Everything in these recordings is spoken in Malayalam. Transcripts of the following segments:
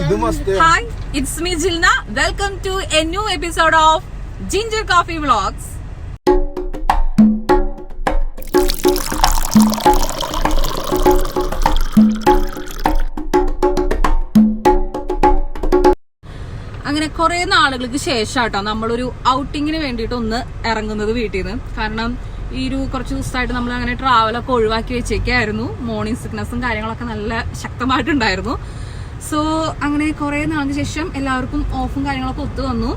ഇത് it's me Jilna welcome to a new episode of ginger coffee vlogs അങ്ങനെ കുറെ നാളുകൾക്ക് ശേഷം കേട്ടോ നമ്മളൊരു ഔട്ടിങ്ങിന് വേണ്ടിയിട്ട് ഒന്ന് ഇറങ്ങുന്നത് വീട്ടിൽ നിന്ന് കാരണം ഈ ഒരു കുറച്ച് ദിവസമായിട്ട് നമ്മൾ അങ്ങനെ ട്രാവലൊക്കെ ഒഴിവാക്കി വെച്ചേക്കായിരുന്നു. മോർണിംഗ് സിക്നസ്സും കാര്യങ്ങളൊക്കെ നല്ല ശക്തമായിട്ടുണ്ടായിരുന്നു. സോ അങ്ങനെ കുറെ നാളിന് ശേഷം എല്ലാവർക്കും ഓഫും കാര്യങ്ങളൊക്കെ ഒത്തു വന്നു.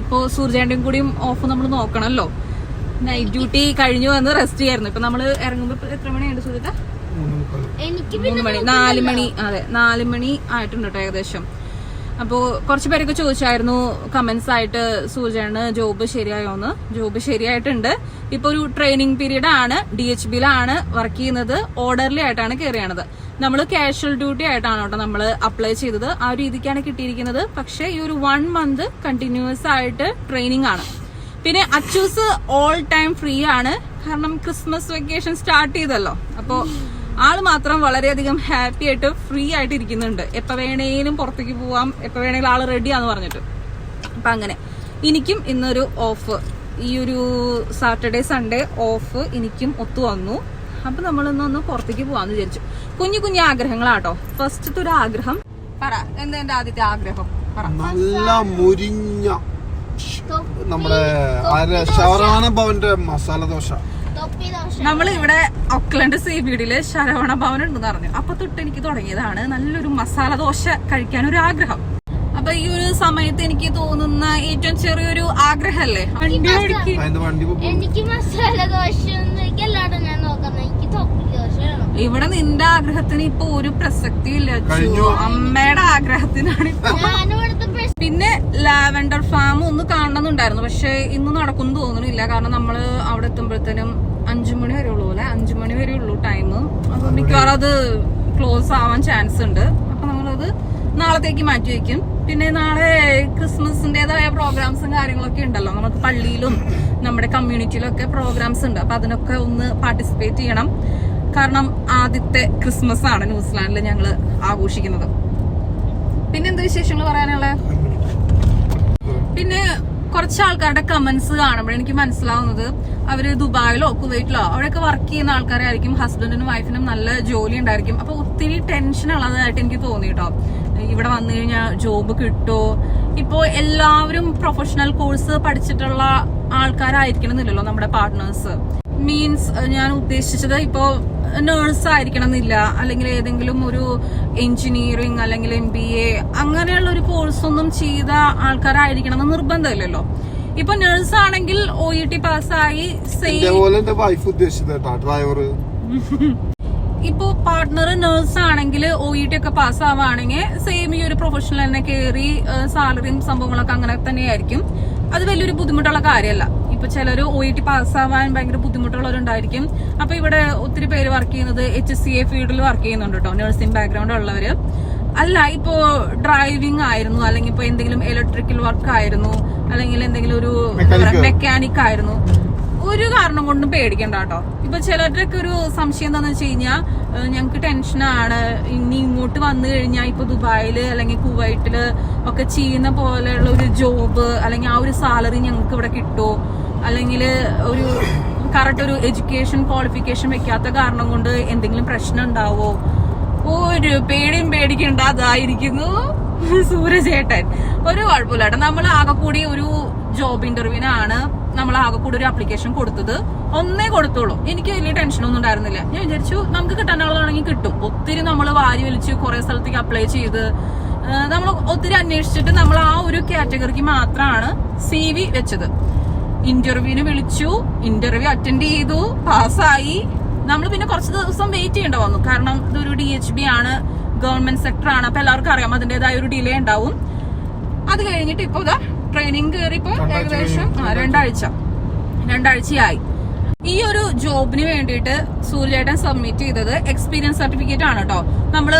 ഇപ്പോ സൂര്യേന്റെയും കൂടിയും ഓഫ് നമ്മൾ നോക്കണമല്ലോ നൈറ്റ് ഡ്യൂട്ടി കഴിഞ്ഞു വന്ന് റെസ്റ്റ് ചെയ്യായിരുന്നു. ഇപ്പൊ നമ്മൾ ഇറങ്ങുമ്പോ ഇപ്പൊ എത്ര മണിയുണ്ട് എനിക്ക് മൂന്ന് മണി. നാല് മണി. അതെ നാല് മണി ആയിട്ടുണ്ട് കേട്ടോ ഏകദേശം. അപ്പോ കുറച്ച് പേരൊക്കെ ചോദിച്ചായിരുന്നു കമന്റ്സ് ആയിട്ട് സൂചന ജോബ് ശരിയായോന്ന്. ജോബ് ശരിയായിട്ടുണ്ട്. ഇപ്പൊ ഒരു ട്രെയിനിങ് പീരീഡ് ആണ്. ഡി എച്ച് ബിയിലാണ് വർക്ക് ചെയ്യുന്നത്. ഓർഡർലി ആയിട്ടാണ് കയറിയാണത് നമ്മൾ കാഷ്വൽ ഡ്യൂട്ടി ആയിട്ടാണ് കേട്ടോ നമ്മൾ അപ്ലൈ ചെയ്തത്. ആ ഒരു രീതിക്കാണ് കിട്ടിയിരിക്കുന്നത്. പക്ഷേ ഈ ഒരു വൺ മന്ത് കണ്ടിന്യൂസ് ആയിട്ട് ട്രെയിനിങ് ആണ്. പിന്നെ അച്ചൂസ് ഓൾ ടൈം ഫ്രീ ആണ്. കാരണം ക്രിസ്മസ് വെക്കേഷൻ സ്റ്റാർട്ട് ചെയ്തല്ലോ. അപ്പോ ആൾ മാത്രം വളരെയധികം ഹാപ്പി ആയിട്ട് ഫ്രീ ആയിട്ട് ഇരിക്കുന്നുണ്ട്. എപ്പോ വേണേലും പുറത്തേക്ക് പോവാം എപ്പോ വേണേലും ആൾ റെഡിയാന്ന് പറഞ്ഞിട്ട്. അപ്പൊ അങ്ങനെ. എനിക്കും ഇന്നൊരു ഓഫ് ഈ ഒരു സാറ്റർഡേ സൺഡേ ഓഫ് എനിക്കും ഒത്തു വന്നു. അപ്പൊ നമ്മളിന്നൊന്ന് പുറത്തേക്ക് പോവാന്ന് വിചാരിച്ചു. കുഞ്ഞു കുഞ്ഞു ആഗ്രഹങ്ങളാട്ടോ. ഫസ്റ്റത്തെ ഒരു ആഗ്രഹം. പറ എന്താ എന്റെ ആദ്യത്തെ ആഗ്രഹം? പറ. നല്ല മുരിഞ്ഞ നമ്മുടെ ഷവറാന ഭവന്റെ മസാല ദോശ. നമ്മൾ ഇവിടെ ഒക്ലണ്ട് സി ബീഡിൽ ശരവണ ഭവൻ ഉണ്ടെന്ന് പറഞ്ഞു. അപ്പൊ തൊട്ട് എനിക്ക് തുടങ്ങിയതാണ് നല്ലൊരു മസാല ദോശ കഴിക്കാൻ ഒരു ആഗ്രഹം. അപ്പൊ ഈ ഒരു സമയത്ത് എനിക്ക് തോന്നുന്ന ഏറ്റവും ചെറിയൊരു ആഗ്രഹല്ലേ? എനിക്ക് മസാല ദോശ ഞാൻ നോക്കുന്നത്. എനിക്ക് ഇവിടെ നിന്റെ ആഗ്രഹത്തിന് ഇപ്പൊ ഒരു പ്രസക്തി ഇല്ല അമ്മയുടെ ആഗ്രഹത്തിനാണ് ഇപ്പൊ. ഞാൻ ഇവിടുത്തെ പിന്നെ ലാവൻഡർ ഫാം ഒന്ന് കാണണമെന്നുണ്ടായിരുന്നു. പക്ഷെ ഇന്ന് നടക്കുന്നു തോന്നുന്നില്ല. കാരണം നമ്മൾ അവിടെ എത്തുമ്പോഴത്തേനും അഞ്ചു മണി വരെ ഉള്ളൂ അല്ലെ അഞ്ചു മണി വരെ ഉള്ളൂ ടൈം അപ്പൊ മിക്കവാറും അത് ക്ലോസ് ആവാൻ ചാൻസ് ഉണ്ട്. അപ്പൊ നമ്മളത് നാളത്തേക്ക് മാറ്റി വെക്കും. പിന്നെ നാളെ ക്രിസ്മസിന്റേതായ പ്രോഗ്രാംസും കാര്യങ്ങളൊക്കെ ഉണ്ടല്ലോ. നമുക്ക് പള്ളിയിലും നമ്മുടെ കമ്മ്യൂണിറ്റിയിലും ഒക്കെ പ്രോഗ്രാംസ് ഉണ്ട്. അപ്പൊ അതിനൊക്കെ ഒന്ന് പാർട്ടിസിപ്പേറ്റ് ചെയ്യണം. കാരണം ആദ്യത്തെ ക്രിസ്മസ് ആണ് ന്യൂസിലാൻഡിൽ ഞങ്ങൾ ആഘോഷിക്കുന്നത്. പിന്നെ എന്ത് വിശേഷങ്ങൾ പറയാനുള്ളത്? പിന്നെ കുറച്ച് ആൾക്കാരുടെ കമന്റ്സ് കാണുമ്പോൾ എനിക്ക് മനസ്സിലാവുന്നത്. അവർ ദുബായിലോ കുവൈറ്റിലോ അവിടെയൊക്കെ വർക്ക് ചെയ്യുന്ന ആൾക്കാരായിരിക്കും ഹസ്ബൻഡിനും വൈഫിനും നല്ല ജോലി ഉണ്ടായിരിക്കും. അപ്പൊ ഒത്തിരി ടെൻഷൻ ഉള്ളതായിട്ട് എനിക്ക് തോന്നി കേട്ടോ ഇവിടെ വന്നു കഴിഞ്ഞാൽ ജോബ് കിട്ടുമോ ഇപ്പോ എല്ലാവരും പ്രൊഫഷണൽ കോഴ്സ് പഠിച്ചിട്ടുള്ള ആൾക്കാരായിരിക്കണം എന്നില്ലല്ലോ നമ്മുടെ പാർട്ട്നേഴ്സ് മീൻസ് ഞാൻ ഉദ്ദേശിച്ചത് ഇപ്പോ നേഴ്സ് ആയിരിക്കണം എന്നില്ല അല്ലെങ്കിൽ ഏതെങ്കിലും ഒരു എഞ്ചിനീയറിംഗ് അല്ലെങ്കിൽ എം ബി എ അങ്ങനെയുള്ള ഒരു കോഴ്സ് ഒന്നും ചെയ്ത ആൾക്കാരായിരിക്കണം എന്ന് നിർബന്ധമില്ലല്ലോ. ഇപ്പൊ നേഴ്സ് ആണെങ്കിൽ ഒ ഇ ടി പാസ്സായി വൈഫ് ഉദ്ദേശിച്ചത് ഡ്രൈവർ ഇപ്പോ പാർട്ട്ണർ നേഴ്സ് ആണെങ്കിൽ ഒ ഇ ടി ഒക്കെ പാസ്സാവുകയാണെങ്കിൽ സെയിം ഈ ഒരു പ്രൊഫഷണൽ തന്നെ കയറി സാലറിയും സംഭവങ്ങളൊക്കെ അങ്ങനെ തന്നെയായിരിക്കും. അത് വലിയൊരു ബുദ്ധിമുട്ടുള്ള കാര്യമല്ല. ഇപ്പൊ ചിലര് ഒ ഇ ടി പാസ്സാവാൻ ഭയങ്കര ബുദ്ധിമുട്ടുള്ളവരുണ്ടായിരിക്കും. അപ്പൊ ഇവിടെ ഒത്തിരി പേര് വർക്ക് ചെയ്യുന്നത് എച്ച് സി എ ഫീൽഡിൽ വർക്ക് ചെയ്യുന്നുണ്ട് കേട്ടോ നഴ്സിംഗ് ബാക്ക്ഗ്രൗണ്ട് ഉള്ളവര്. അല്ല ഇപ്പോ ഡ്രൈവിംഗ് ആയിരുന്നു അല്ലെങ്കിൽ ഇപ്പൊ എന്തെങ്കിലും ഇലക്ട്രിക്കൽ വർക്ക് ആയിരുന്നു അല്ലെങ്കിൽ എന്തെങ്കിലും ഒരു. മെക്കാനിക് ആയിരുന്നു. ഒരു കാരണം കൊണ്ടും പേടിക്കണ്ട കേട്ടോ ഇപ്പൊ ചിലരുടെയൊക്കെ ഒരു സംശയം എന്താന്ന് വെച്ച് കഴിഞ്ഞാൽ ഞങ്ങൾക്ക് ടെൻഷനാണ് ഇനി ഇങ്ങോട്ട് വന്നു കഴിഞ്ഞാൽ ഇപ്പൊ ദുബായിൽ അല്ലെങ്കിൽ കുവൈറ്റിൽ ഒക്കെ ചെയ്യുന്ന പോലെയുള്ള ഒരു ജോബ് അല്ലെങ്കിൽ ആ ഒരു സാലറി ഞങ്ങൾക്ക് ഇവിടെ കിട്ടുമോ അല്ലെങ്കിൽ ഒരു കറക്റ്റ് ഒരു എഡ്യൂക്കേഷൻ ക്വാളിഫിക്കേഷൻ വെക്കാത്ത കാരണം കൊണ്ട് എന്തെങ്കിലും പ്രശ്നം ഉണ്ടാവോ? ഒരു പേടിയും പേടിക്കണ്ട അതായിരിക്കുന്നു സൂര്യചേട്ടൻ. ഒരു കുഴപ്പമില്ല നമ്മൾ ആകെ കൂടി ഒരു ജോബ് ഇന്റർവ്യൂവിനാണ് നമ്മൾ ആകെ കൂടി ഒരു അപ്ലിക്കേഷൻ കൊടുത്തത്. ഒന്നേ കൊടുത്തോളൂ. എനിക്ക് വലിയ ടെൻഷനൊന്നും ഉണ്ടായിരുന്നില്ല. ഞാൻ വിചാരിച്ചു നമുക്ക് കിട്ടാനുള്ളതാണെങ്കിൽ കിട്ടും. ഒത്തിരി നമ്മൾ വാരി വലിച്ച് കുറെ സ്ഥലത്തേക്ക് അപ്ലൈ ചെയ്ത് നമ്മൾ ഒത്തിരി അന്വേഷിച്ചിട്ട് നമ്മൾ ആ ഒരു കാറ്റഗറിക്ക് മാത്രമാണ് സി വി വെച്ചത്. ഇന്റർവ്യൂവിന് വിളിച്ചു. ഇന്റർവ്യൂ അറ്റൻഡ് ചെയ്തു. പാസ്സായി നമ്മൾ പിന്നെ കുറച്ച് ദിവസം വെയിറ്റ് ചെയ്യേണ്ട വന്നു. കാരണം ഇതൊരു ഡി എച്ച് ബി ആണ്. ഗവൺമെന്റ് സെക്ടർ ആണ്. അപ്പൊ എല്ലാവർക്കും അറിയാം അതിന്റേതായ ഒരു ഡിലേ ഉണ്ടാവും. അത് കഴിഞ്ഞിട്ട് ഇപ്പൊ ഇതാ ട്രെയിനിങ് കയറിപ്പോ ഏകദേശം രണ്ടാഴ്ച. രണ്ടാഴ്ചയായി. ഈ ഒരു ജോബിന് വേണ്ടിയിട്ട് സൂര്യേട്ടൻ സബ്മിറ്റ് ചെയ്തത് എക്സ്പീരിയൻസ് സർട്ടിഫിക്കറ്റ് ആണ് കേട്ടോ നമ്മൾ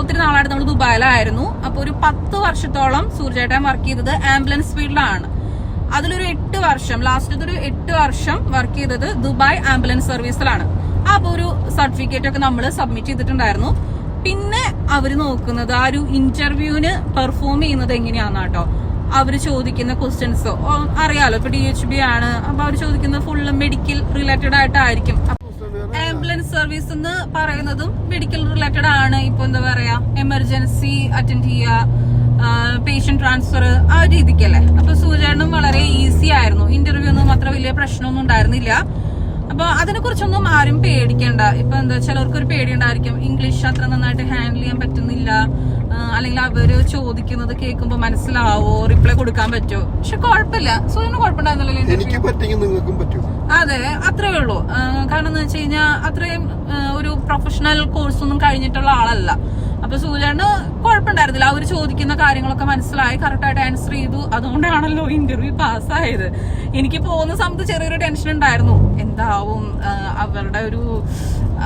ഒത്തിരി നാളായിട്ട് നമ്മൾ ദുബായിലായിരുന്നു. അപ്പൊ ഒരു പത്ത് വർഷത്തോളം സൂര്യേട്ടൻ വർക്ക് ചെയ്തത് ആംബുലൻസ് ഫീൽഡിലാണ് അതിലൊരു എട്ട് വർഷം ലാസ്റ്റ് ഒരു എട്ട് വർഷം വർക്ക് ചെയ്തത് ദുബായ് ആംബുലൻസ് സർവീസിലാണ് അപ്പോൾ ഒരു സർട്ടിഫിക്കറ്റ് ഒക്കെ നമ്മൾ സബ്മിറ്റ് ചെയ്തിട്ടുണ്ടായിരുന്നു. പിന്നെ അവർ നോക്കുന്നത് ആ ഒരു ഇന്റർവ്യൂവിന് പെർഫോം ചെയ്യുന്നത് എങ്ങനെയാണെന്ന് കേട്ടോ അവർ ചോദിക്കുന്ന ക്വസ്റ്റ്യൻസ് അറിയാലോ. ഇപ്പൊ ഡി എച്ച് ബി ആണ്. അപ്പൊ അവർ ചോദിക്കുന്നത് ഫുള്ള് മെഡിക്കൽ റിലേറ്റഡ് ആയിട്ടായിരിക്കും. ആംബുലൻസ് സർവീസ് എന്ന് പറയുന്നതും മെഡിക്കൽ റിലേറ്റഡ് ആണ്. ഇപ്പൊ എന്താ പറയാ? എമർജൻസി അറ്റൻഡ് ചെയ്യുക. പേഷ്യന്റ് ട്രാൻസ്ഫർ ആ രീതിക്കല്ലേ? അപ്പൊ സൂചേട്ടനും വളരെ ഈസി ആയിരുന്നു. ഇന്റർവ്യൂ ഒന്നും അത്ര വലിയ പ്രശ്നമൊന്നും ഉണ്ടായിരുന്നില്ല. അപ്പൊ അതിനെ കുറിച്ചൊന്നും ആരും പേടിക്കണ്ട. ഇപ്പൊ എന്താ ചിലർക്ക് ഒരു പേടി ഉണ്ടായിരിക്കും ഇംഗ്ലീഷ് അത്ര നന്നായിട്ട് ഹാൻഡിൽ ചെയ്യാൻ പറ്റുന്നില്ല. അല്ലെങ്കിൽ അവർ ചോദിക്കുന്നത് കേൾക്കുമ്പോ മനസ്സിലാവോ? റിപ്ലൈ കൊടുക്കാൻ പറ്റുമോ? പക്ഷെ കുഴപ്പമില്ല. സൂചന കുഴപ്പമുണ്ടായിരുന്നല്ലോ അതെ അത്രേ ഉള്ളൂ. കാരണം എന്ന് വെച്ച് കഴിഞ്ഞാൽ അത്രയും ഒരു പ്രൊഫഷണൽ കോഴ്സ് ഒന്നും കഴിഞ്ഞിട്ടുള്ള ആളല്ല. അപ്പൊ സൂര്യാണ് കുഴപ്പമുണ്ടായിരുന്നില്ല. അവർ ചോദിക്കുന്ന കാര്യങ്ങളൊക്കെ മനസ്സിലായി. കറക്റ്റായിട്ട് ആൻസർ ചെയ്തു. അതുകൊണ്ടാണല്ലോ ഇന്റർവ്യൂ പാസ്സായത് എനിക്ക് പോകുന്ന സമയത്ത് ചെറിയൊരു ടെൻഷൻ ഉണ്ടായിരുന്നു. എന്താവും? അവരുടെ ഒരു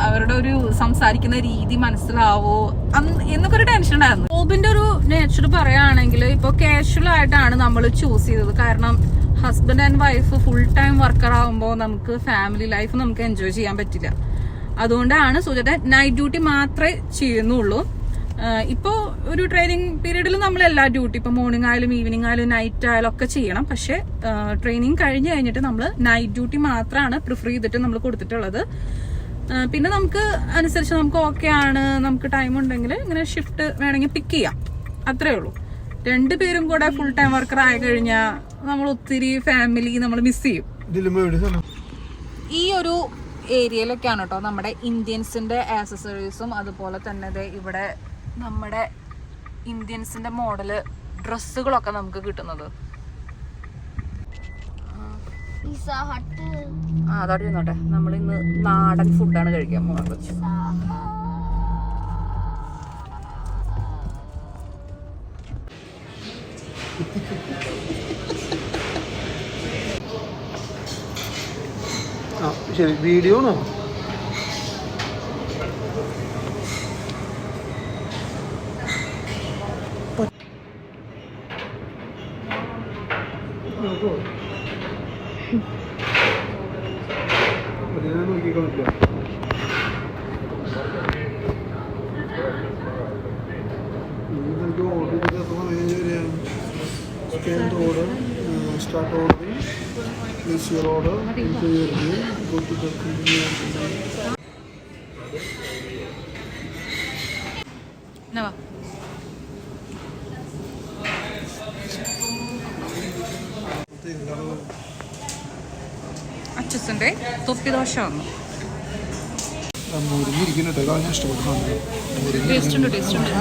അവരുടെ ഒരു സംസാരിക്കുന്ന രീതി മനസ്സിലാവോ? എന്നൊക്കെ ഒരു ടെൻഷൻ ഉണ്ടായിരുന്നു. ഓബിന്റെ ഒരു നേച്ചർ പറയുകയാണെങ്കിൽ ഇപ്പൊ കാഷ്വൽ ആയിട്ടാണ് നമ്മൾ ചൂസ് ചെയ്തത്. കാരണം husband and wife full time worker ആകുമ്പോൾ നമുക്ക് ഫാമിലി ലൈഫ് നമുക്ക് എൻജോയ് ചെയ്യാൻ പറ്റില്ല. അതുകൊണ്ടാണ് സുജയുടെ നൈറ്റ് ഡ്യൂട്ടി മാത്രമേ ചെയ്യുന്നുള്ളൂ. ആഹ് ഇപ്പോ ഒരു ട്രെയിനിങ് പീരീഡിൽ നമ്മൾ എല്ലാ ഡ്യൂട്ടി ഇപ്പോൾ മോർണിംഗ് ആയാലും ഈവനിങ് ആയാലും നൈറ്റ് ആയാലും ഒക്കെ ചെയ്യണം. പക്ഷേ ട്രെയിനിങ് കഴിഞ്ഞ് കഴിഞ്ഞിട്ട് നമ്മൾ നൈറ്റ് ഡ്യൂട്ടി മാത്രമാണ് പ്രിഫർ ചെയ്തിട്ട് നമ്മൾ കൊടുത്തിട്ടുള്ളത്. പിന്നെ നമുക്ക് അനുസരിച്ച് നമുക്ക് ഓക്കെ ആണ് നമുക്ക് ടൈം ഉണ്ടെങ്കിൽ ഇങ്ങനെ ഷിഫ്റ്റ് വേണമെങ്കിൽ പിക്ക് ചെയ്യാം. അത്രേ ഉള്ളൂ. രണ്ടു പേരും കൂടെ ഫുൾ ടൈം വർക്കർ ആയി കഴിഞ്ഞാൽ നമ്മൾ ഒത്തിരി ഫാമിലി നമ്മൾ മിസ് ചെയ്യും. ഈ ഒരു ഏരിയയിലൊക്കെയാണ് കേട്ടോ നമ്മുടെ ഇന്ത്യൻസിന്റെ ആക്സസറീസും അതുപോലെ തന്നെ ദേ ഇവിടെ നമ്മുടെ ഇന്ത്യൻസിന്റെ മോഡൽ ഡ്രസ്സുകളൊക്കെ നമുക്ക് കിട്ടുന്നത്. അതോട്ടെ ഹട്ട് ആ അതോടെ ഇരുന്നോട്ടെ. നമ്മൾ ഇന്ന് നാടൻ ഫുഡാണ് കഴിക്കാൻ പോകുന്നത് ശരി. വീഡിയോ ആണോ scan road start road place C road go to the continue എന്നാ വാ. അച്ഛന്റെ തൊപ്പി ദോശ വന്നു. മുരിഞ്ഞിരിക്കുന്നുണ്ട് ഞാൻ ഇഷ്ടപ്പെട്ടു ടേസ്റ്റ് ഉണ്ട് ടേസ്റ്റ് ഉണ്ട്.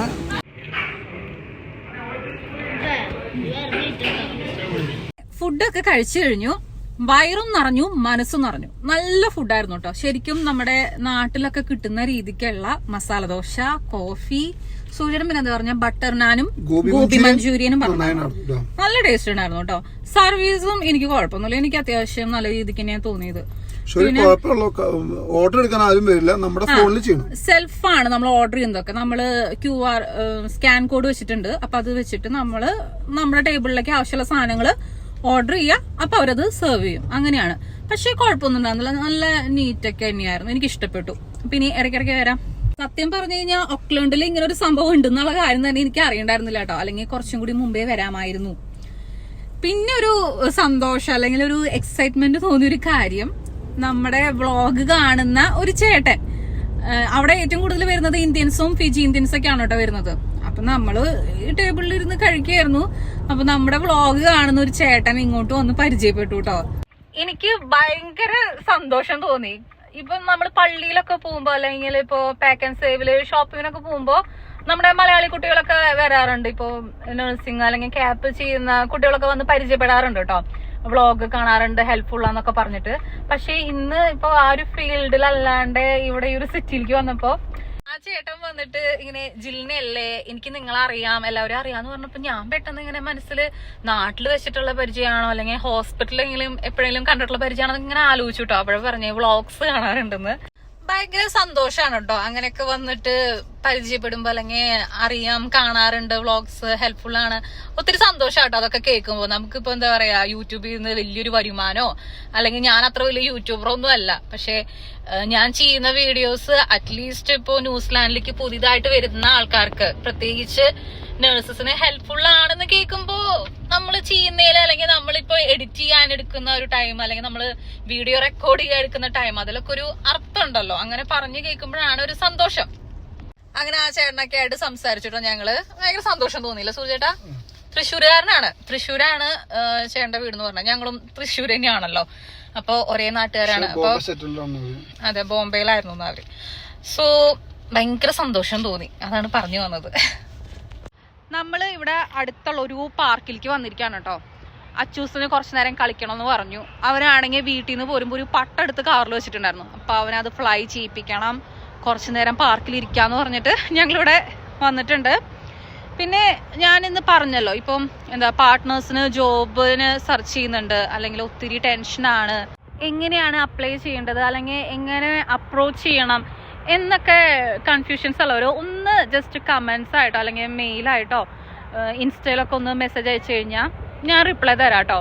ഫുഡൊക്കെ കഴിച്ചു കഴിഞ്ഞു. വയറും നിറഞ്ഞു മനസ്സും നിറഞ്ഞു. നല്ല ഫുഡായിരുന്നു കേട്ടോ ശരിക്കും നമ്മുടെ നാട്ടിലൊക്കെ കിട്ടുന്ന രീതിക്കുള്ള മസാല ദോശ കോഫി സൂര്യനും പിന്നെ എന്താ പറഞ്ഞ ബട്ടർ നാനും ഗോപി മഞ്ചൂരിയനും പറഞ്ഞു. നല്ല ടേസ്റ്റ് ഉണ്ടായിരുന്നു കേട്ടോ സർവീസും എനിക്ക് കുഴപ്പമൊന്നുമില്ല. എനിക്ക് അത്യാവശ്യം നല്ല രീതിക്ക് തന്നെയാണ് തോന്നിയത്. ഓർഡർ എടുക്കാൻ ആരും വരില്ല. നമ്മുടെ ഫോണിൽ ചെയ്യണം. ആണ് നമ്മൾ ഓർഡർ ചെയ്യുന്നതൊക്കെ. നമ്മൾ ക്യു ആർ സ്കാൻ കോഡ് വെച്ചിട്ടുണ്ട്. അപ്പൊ അത് വെച്ചിട്ട് നമ്മൾ നമ്മുടെ ടേബിളിലേക്ക് ആവശ്യമുള്ള സാധനങ്ങൾ ഓർഡർ ചെയ്യുക അപ്പൊ അവരത് സെർവ് ചെയ്യും. അങ്ങനെയാണ്. പക്ഷെ കുഴപ്പമൊന്നും ഉണ്ടായിരുന്നില്ല നല്ല നീറ്റൊക്കെ തന്നെയായിരുന്നു. എനിക്ക് ഇഷ്ടപ്പെട്ടു. പിന്നെ ഇടയ്ക്കിടയ്ക്ക് വരാം. സത്യം പറഞ്ഞു കഴിഞ്ഞാൽ ഒക്ലണ്ടിൽ ഇങ്ങനെ ഒരു സംഭവം ഉണ്ടെന്നുള്ള കാര്യം തന്നെ എനിക്ക് അറിയണ്ടായിരുന്നില്ല കേട്ടോ. അല്ലെങ്കിൽ കുറച്ചും കൂടി മുമ്പേ വരാമായിരുന്നു. പിന്നെ ഒരു സന്തോഷം അല്ലെങ്കിൽ ഒരു എക്സൈറ്റ്മെന്റ് തോന്നിയ ഒരു കാര്യം നമ്മുടെ വ്ളോഗ് കാണുന്ന ഒരു ചേട്ടൻ. അവിടെ ഏറ്റവും കൂടുതൽ വരുന്നത് ഇന്ത്യൻസും ഫിജി ഇന്ത്യൻസ് ഒക്കെയാണ് കേട്ടോ വരുന്നത്. അപ്പൊ നമ്മൾ ടേബിളിൽ ഇരുന്ന് കഴിക്കുകയായിരുന്നു അപ്പൊ നമ്മുടെ വ്ളോഗ് കാണുന്ന ഒരു ചേട്ടൻ ഇങ്ങോട്ട് വന്ന് പരിചയപ്പെട്ടു കേട്ടോ എനിക്ക് ഭയങ്കര സന്തോഷം തോന്നി. ഇപ്പൊ നമ്മൾ പള്ളിയിലൊക്കെ പോകുമ്പോ അല്ലെങ്കിൽ ഇപ്പൊ പാക്ക് ആൻഡ് സേവിൽ ഷോപ്പിങ്ങിനൊക്കെ പോകുമ്പോ നമ്മുടെ മലയാളി കുട്ടികളൊക്കെ വരാറുണ്ട്. ഇപ്പൊ നഴ്സിംഗ് അല്ലെങ്കിൽ ക്യാപ്പ് ചെയ്യുന്ന കുട്ടികളൊക്കെ വന്ന് പരിചയപ്പെടാറുണ്ട് കേട്ടോ വ്ളോഗ് കാണാറുണ്ട് ഹെൽപ്ഫുൾ ആന്നൊക്കെ പറഞ്ഞിട്ട്. പക്ഷെ ഇന്ന് ഇപ്പൊ ആ ഒരു ഫീൽഡിലല്ലാണ്ട് ഇവിടെ ഈ ഒരു സിറ്റിയിലേക്ക് വന്നപ്പോ ആ ചേട്ടൻ വന്നിട്ട് ഇങ്ങനെ ജിലിനല്ലേ എനിക്ക് നിങ്ങളെ അറിയാം എല്ലാവരും അറിയാന്ന് പറഞ്ഞപ്പോ ഞാൻ പെട്ടെന്ന് ഇങ്ങനെ മനസ്സിൽ നാട്ടിൽ വെച്ചിട്ടുള്ള പരിചയമാണോ അല്ലെങ്കിൽ ഹോസ്പിറ്റലെങ്കിലും എപ്പോഴെങ്കിലും കണ്ടിട്ടുള്ള പരിചയമാണോ ഇങ്ങനെ ആലോചിച്ചു കേട്ടോ അപ്പോഴേ പറഞ്ഞു വ്ളോഗ്സ് കാണാറുണ്ടെന്ന്. ഭയങ്കര സന്തോഷാണ് കേട്ടോ അങ്ങനെയൊക്കെ വന്നിട്ട് പരിചയപ്പെടുമ്പോ അല്ലെങ്കിൽ അറിയാം കാണാറുണ്ട് വ്ളോഗ്സ് ഹെൽപ്ഫുൾ ആണ്. ഒത്തിരി സന്തോഷാട്ടോ അതൊക്കെ കേൾക്കുമ്പോ. നമുക്കിപ്പോ എന്താ പറയാ യൂട്യൂബിൽ നിന്ന് വലിയൊരു വരുമാനോ അല്ലെങ്കിൽ ഞാൻ അത്ര വലിയ യൂട്യൂബറോ ഒന്നും അല്ല. പക്ഷെ ഞാൻ ചെയ്യുന്ന വീഡിയോസ് അറ്റ്ലീസ്റ്റ് ഇപ്പോ ന്യൂസിലാൻഡിലേക്ക് പുതിയതായിട്ട് വരുന്ന ആൾക്കാർക്ക് പ്രത്യേകിച്ച് നഴ്സസിന് ഹെൽപ്ഫുൾ ആണെന്ന് കേൾക്കുമ്പോ നമ്മൾ ചെയ്യുന്നതിൽ അല്ലെങ്കിൽ നമ്മളിപ്പോ എഡിറ്റ് ചെയ്യാൻ എടുക്കുന്ന ഒരു ടൈം അല്ലെങ്കിൽ നമ്മൾ വീഡിയോ റെക്കോർഡ് ചെയ്യാൻ എടുക്കുന്ന ടൈം അതിലൊക്കെ ഒരു അർത്ഥം ഉണ്ടല്ലോ അങ്ങനെ പറഞ്ഞു കേൾക്കുമ്പോഴാണ് ഒരു സന്തോഷം. അങ്ങനെ ആ ചേട്ടനൊക്കെ ആയിട്ട് സംസാരിച്ചിട്ടോ ഞങ്ങൾ? ഭയങ്കര സന്തോഷം തോന്നിയില്ല സൂചേട്ടാ തൃശ്ശൂരുകാരനാണ്. തൃശ്ശൂരാണ് ചേട്ടന്റെ വീട് എന്ന് പറഞ്ഞത്. ഞങ്ങളും തൃശ്ശൂർ തന്നെയാണല്ലോ. അപ്പൊ ഒരേ നാട്ടുകാരാണ്. അപ്പൊ അതെ ബോംബെയിലായിരുന്നു അവർ. സോ ഭയങ്കര സന്തോഷം തോന്നി. അതാണ് പറഞ്ഞു വന്നത്. നമ്മൾ ഇവിടെ അടുത്തുള്ള ഒരു പാർക്കിലേക്ക് വന്നിരിക്കുകയാണ് കേട്ടോ. അച്ചൂസിന് കുറച്ചു നേരം കളിക്കണമെന്ന് പറഞ്ഞു. അവനാണെങ്കിൽ വീട്ടിൽ നിന്ന് പോരുമ്പോൾ ഒരു പട്ടെടുത്ത് കാറിൽ വെച്ചിട്ടുണ്ടായിരുന്നു. അപ്പോൾ അവനത് ഫ്ലൈ ചെയ്യിപ്പിക്കണം. കുറച്ചു നേരം പാർക്കിൽ ഇരിക്കാന്ന് പറഞ്ഞിട്ട് ഞങ്ങളിവിടെ വന്നിട്ടുണ്ട്. പിന്നെ ഞാൻ ഇന്ന് പറഞ്ഞല്ലോ ഇപ്പം എന്താ പാർട്ട്നേഴ്സിന് ജോബിന് സെർച്ച് ചെയ്യുന്നുണ്ട്. അല്ലെങ്കിൽ ഒത്തിരി ടെൻഷനാണ് എങ്ങനെയാണ് അപ്ലൈ ചെയ്യേണ്ടത്? അല്ലെങ്കിൽ എങ്ങനെ അപ്രോച്ച് ചെയ്യണം? എന്നൊക്കെ കൺഫ്യൂഷൻസ് ഉള്ളവർ ഒന്ന് ജസ്റ്റ് കമൻസ് ആയിട്ടോ അല്ലെങ്കിൽ മെയിലായിട്ടോ ഇൻസ്റ്റയിലൊക്കെ ഒന്ന് മെസ്സേജ് അയച്ചു കഴിഞ്ഞാൽ ഞാൻ റിപ്ലൈ തരാം കേട്ടോ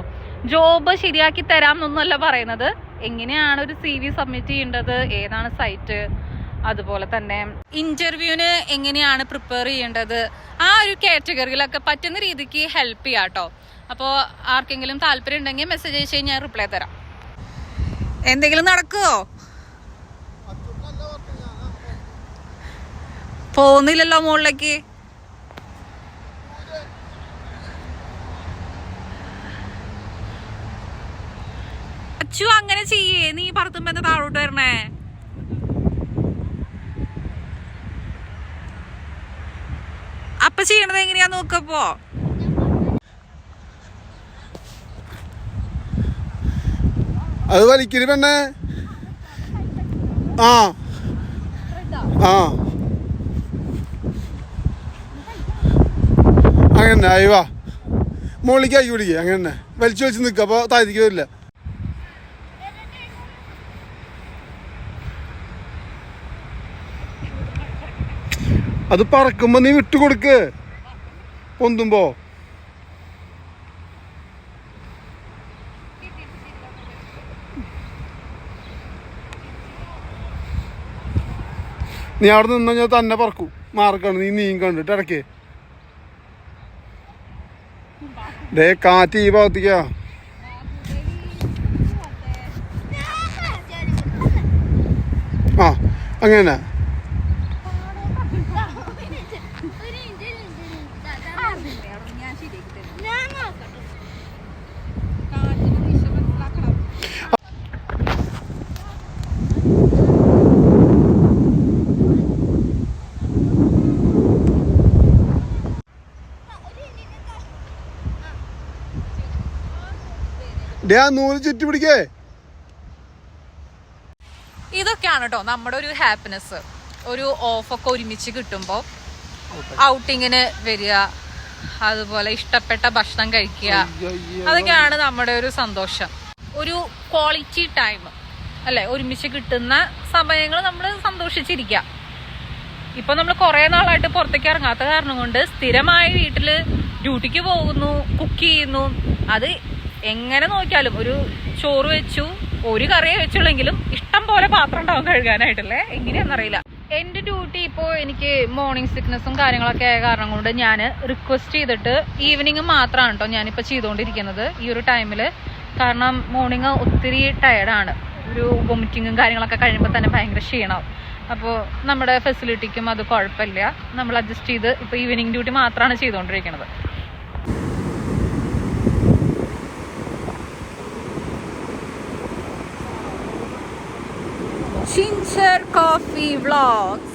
ജോബ് ശരിയാക്കി തരാം എന്നൊന്നുമല്ല പറയുന്നത്. എങ്ങനെയാണ് ഒരു സി വി സബ്മിറ്റ് ചെയ്യേണ്ടത്? ഏതാണ് സൈറ്റ് അതുപോലെ തന്നെ ഇന്റർവ്യൂവിന് എങ്ങനെയാണ് പ്രിപ്പയർ ചെയ്യേണ്ടത്? ആ ഒരു കാറ്റഗറിയിലൊക്കെ പറ്റുന്ന രീതിക്ക് ഹെൽപ്പ് ചെയ്യാം കേട്ടോ അപ്പോൾ ആർക്കെങ്കിലും താല്പര്യം ഉണ്ടെങ്കിൽ മെസ്സേജ് അയച്ചു കഴിഞ്ഞാൽ റിപ്ലൈ തരാം. എന്തെങ്കിലും നടക്കുവോ? പോകുന്നില്ലല്ലോ മുകളിലേക്ക് അച്ചു അങ്ങനെ ചെയ്യേ. നീ പറത്തുമ്പോ എന്താ താഴോട്ട് വരണേ. അപ്പൊ ചെയ്യണത് എങ്ങനെയാ നോക്കപ്പോ? അത് വലിക്കൽ പെണ്ണേ. ആ. ആ. അങ്ങനെ അയവാ മുകളിലേക്ക് ആക്കി പിടിക്കുക അങ്ങനെ തന്നെ വലിച്ചു വലിച്ച് നിൽക്കുക അപ്പോൾ താഴ്ത്തിക്ക് വരില്ല. അത് പറക്കുമ്പോൾ നീ വിട്ടുകൊടുക്ക് പൊന്തുമ്പോ. നീ അവിടെ നിന്നാ ഞാൻ തന്നെ പറക്കും. മാർക്കാണ് നീ നീ കണ്ടിട്ട് ഇടയ്ക്ക്. ഡേ കാറ്റ് ഈ ഭാഗത്തേക്കാ. ആ അങ്ങനെ ഡേ ആ നൂൽ ചുറ്റി പിടിക്കേ. ഇതൊക്കെയാണ് കേട്ടോ നമ്മുടെ ഒരു ഹാപ്പിനെസ് ഒരു ഓഫൊക്കെ ഒരുമിച്ച് കിട്ടുമ്പോൾ ഔട്ടിങ്ങിന് വരിക അതുപോലെ ഇഷ്ടപ്പെട്ട ഭക്ഷണം കഴിക്കുക അതൊക്കെയാണ് നമ്മുടെ ഒരു സന്തോഷം. ഒരു ക്വാളിറ്റി ടൈം അല്ലെ? ഒരുമിച്ച് കിട്ടുന്ന സമയങ്ങൾ നമ്മൾ സന്തോഷിച്ചിരിക്കുക ഇപ്പൊ നമ്മൾ കുറെ നാളായിട്ട് പുറത്തേക്ക് ഇറങ്ങാത്ത കാരണം കൊണ്ട് സ്ഥിരമായി വീട്ടിൽ ഡ്യൂട്ടിക്ക് പോകുന്നു കുക്ക് ചെയ്യുന്നു. അത് എങ്ങനെ നോക്കിയാലും ഒരു ചോറ് വെച്ചു ഒരു കറിയെ വെച്ചുള്ളെങ്കിലും ഇഷ്ടം പോലെ പാത്രം ഉണ്ടാവും കഴുകാനായിട്ടല്ലേ? എങ്ങനെയാണെന്നറിയില്ല. എന്റെ ഡ്യൂട്ടി ഇപ്പോ എനിക്ക് മോർണിംഗ് സിക്നസ്സും കാര്യങ്ങളൊക്കെ ആയ കാരണം കൊണ്ട് ഞാൻ റിക്വസ്റ്റ് ചെയ്തിട്ട് ഈവനിങ് മാത്രമാണ് കേട്ടോ ഞാനിപ്പോൾ ചെയ്തുകൊണ്ടിരിക്കുന്നത് ഈ ഒരു ടൈമിൽ കാരണം മോർണിംഗ് ഒത്തിരി ടയർഡാണ് ഒരു വൊമിറ്റിങ്ങും കാര്യങ്ങളൊക്കെ കഴിയുമ്പോൾ തന്നെ ഭയങ്കര ക്ഷീണം അപ്പോൾ നമ്മുടെ ഫെസിലിറ്റിക്കും അത് കുഴപ്പമില്ല. നമ്മൾ അഡ്ജസ്റ്റ് ചെയ്ത് ഇപ്പോൾ ഈവനിങ് ഡ്യൂട്ടി മാത്രമാണ് ചെയ്തുകൊണ്ടിരിക്കുന്നത് ചിഞ്ചർ കോഫി വ്ളോഗ്സ്